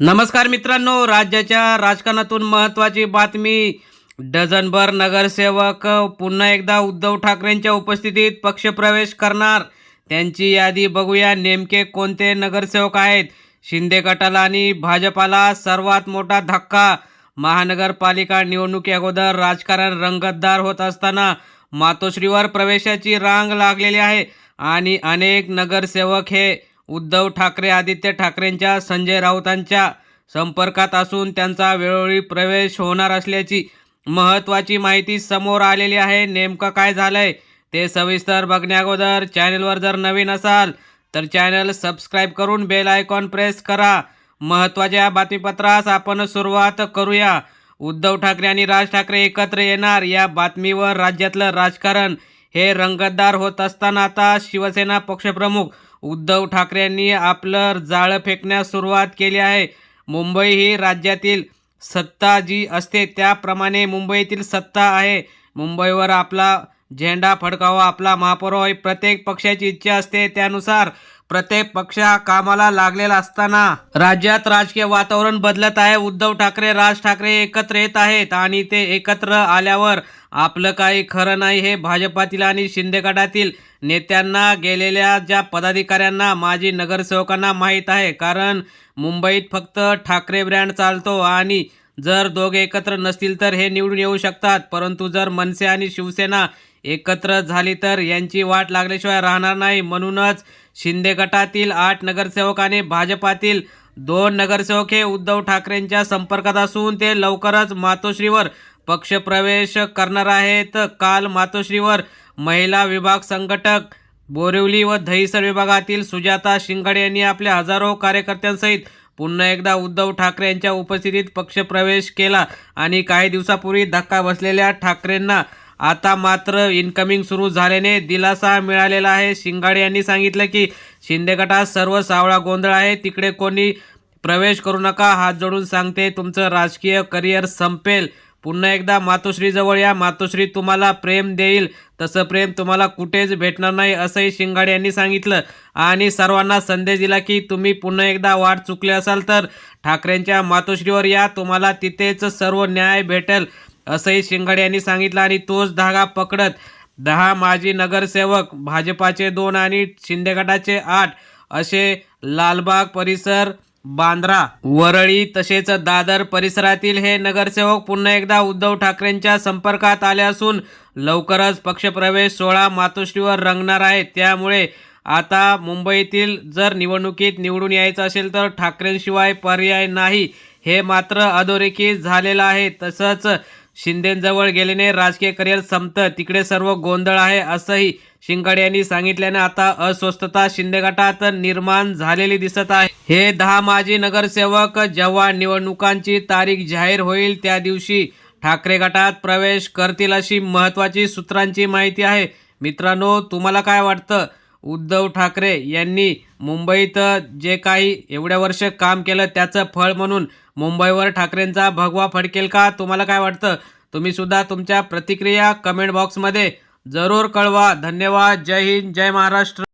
नमस्कार मित्रांनो राज्याच्या राजकारणातून महत्त्वाची बातमी. डझनभर नगरसेवक पुन्हा एकदा उद्धव ठाकरेंच्या उपस्थितीत पक्षप्रवेश करणार. त्यांची यादी बघूया नेमके कोणते नगरसेवक आहेत? शिंदे गटाला आणि भाजपाला सर्वात मोठा धक्का. महानगरपालिका निवडणुकी अगोदर राजकारण रंगतदार होत असताना मातोश्रीवर प्रवेशाची रांग लागलेली आहे आणि अनेक नगरसेवक हे उद्धव ठाकरे आदित्य ठाकरेंच्या संजय राऊतांच्या संपर्कात असून त्यांचा वेळोवेळी प्रवेश होणार असल्याची महत्त्वाची माहिती समोर आलेली आहे. नेमकं काय झालंय ते सविस्तर बघण्याअगोदर चॅनलवर जर नवीन असाल तर चॅनल सबस्क्राईब करून बेल आयकॉन प्रेस करा. महत्त्वाच्या बातमीपत्रास आपण सुरुवात करूया. उद्धव ठाकरे आणि राज ठाकरे एकत्र येणार या बातमीवर राज्यातलं राजकारण हे रंगतदार होत असताना आता शिवसेना पक्षप्रमुख उद्धव ठाकरेंनी आपलं जाळं फेकण्यास सुरुवात केली आहे. मुंबई ही राज्यातील सत्ता जी असते त्याप्रमाणे मुंबईतील सत्ता आहे. मुंबईवर आपला झेंडा फडकावा आपला महापौर ही प्रत्येक पक्षाची इच्छा असते. त्यानुसार प्रत्येक पक्ष हा कामाला लागलेला असताना राज्यात राजकीय वातावरण बदलत आहे. उद्धव ठाकरे राज ठाकरे एकत्र येत आहेत आणि ते एकत्र आल्यावर आपलं काही खरं नाही हे भाजपातील आणि शिंदे गटातील नेत्यांना गेलेल्या ज्या पदाधिकाऱ्यांना माजी नगरसेवकांना माहीत आहे. कारण मुंबईत फक्त ठाकरे ब्रँड चालतो आणि जर दोघे एकत्र नसतील तर हे निवडून येऊ शकतात. परंतु जर मनसे आणि शिवसेना एकत्र झाली तर यांची वाट लागल्याशिवाय राहणार नाही. म्हणूनच शिंदे गटातील आठ नगरसेवक आणि भाजपातील दोन नगरसेवक हे उद्धव ठाकरेंच्या संपर्कात असून ते लवकरच मातोश्रीवर पक्षप्रवेश करणार आहेत. काल मातोश्रीवर महिला विभाग संघटक बोरिवली व दहिसर विभागातील सुजाता शिंगाडे यांनी आपल्या हजारो कार्यकर्त्यांसहित पुन्हा एकदा उद्धव ठाकरे यांच्या उपस्थितीत पक्षप्रवेश केला आणि काही दिवसापूर्वी धक्का बसलेल्या ठाकरेंना आता मात्र इन्कमिंग सुरू झाल्याने दिलासा मिळालेला आहे. शिंगाडे यांनी सांगितलं की शिंदे गटात सर्व सावळा गोंधळ आहे. तिकडे कोणी प्रवेश करू नका हात जोडून सांगते तुमचं राजकीय करिअर संपेल. पुन्हा एकदा मातोश्रीजवळ या. मातोश्री तुम्हाला प्रेम देईल. तसं प्रेम तुम्हाला कुठेच भेटणार नाही असंही शिंगाडे यांनी सांगितलं. आणि सर्वांना संदेश दिला की तुम्ही पुन्हा एकदा वाट चुकले असाल तर ठाकरेंच्या मातोश्रीवर या. तुम्हाला तिथेच सर्व न्याय भेटेल. असंही शिंगाडे यांनी सांगितलं आणि तोच धागा पकडत दहा माजी नगरसेवक भाजपाचे दोन आणि शिंदे गटाचे आठ असे लालबाग परिसर बांद्रा वरळी तसेच दादर परिसरातील हे नगरसेवक पुन्हा एकदा उद्धव ठाकरेंच्या संपर्कात आले असून लवकरच पक्षप्रवेश सोहळा मातोश्रीवर रंगणार आहे. त्यामुळे आता मुंबईतील जर निवडणुकीत निवडून यायचं असेल तर ठाकरेंशिवाय पर्याय नाही. हे मात्र अधोरेखित झालेलं आहे. तसंच शिंदेजवळ गेल्याने राजकीय करिअर संपतं. तिकडे सर्व गोंधळ आहे असंही शिंगाडे यांनी सांगितल्याने आता अस्वस्थता शिंदे गटात निर्माण झालेली दिसत आहे. हे दहा माजी नगरसेवक जेव्हा निवडणुकांची तारीख जाहीर होईल त्या दिवशी ठाकरे गटात प्रवेश करतील अशी महत्त्वाची सूत्रांची माहिती आहे. मित्रांनो तुम्हाला काय वाटतं? उद्धव ठाकरे यांनी मुंबईत जे काही एवढ्या वर्ष काम केलं त्याचं फळ म्हणून मुंबईवर ठाकरेंचा भगवा फडकेल का? तुम्हाला काय वाटतं? तुम्ही सुद्धा तुमच्या प्रतिक्रिया कमेंट बॉक्समध्ये जरूर कळवा. धन्यवाद. जय हिंद. जय महाराष्ट्र.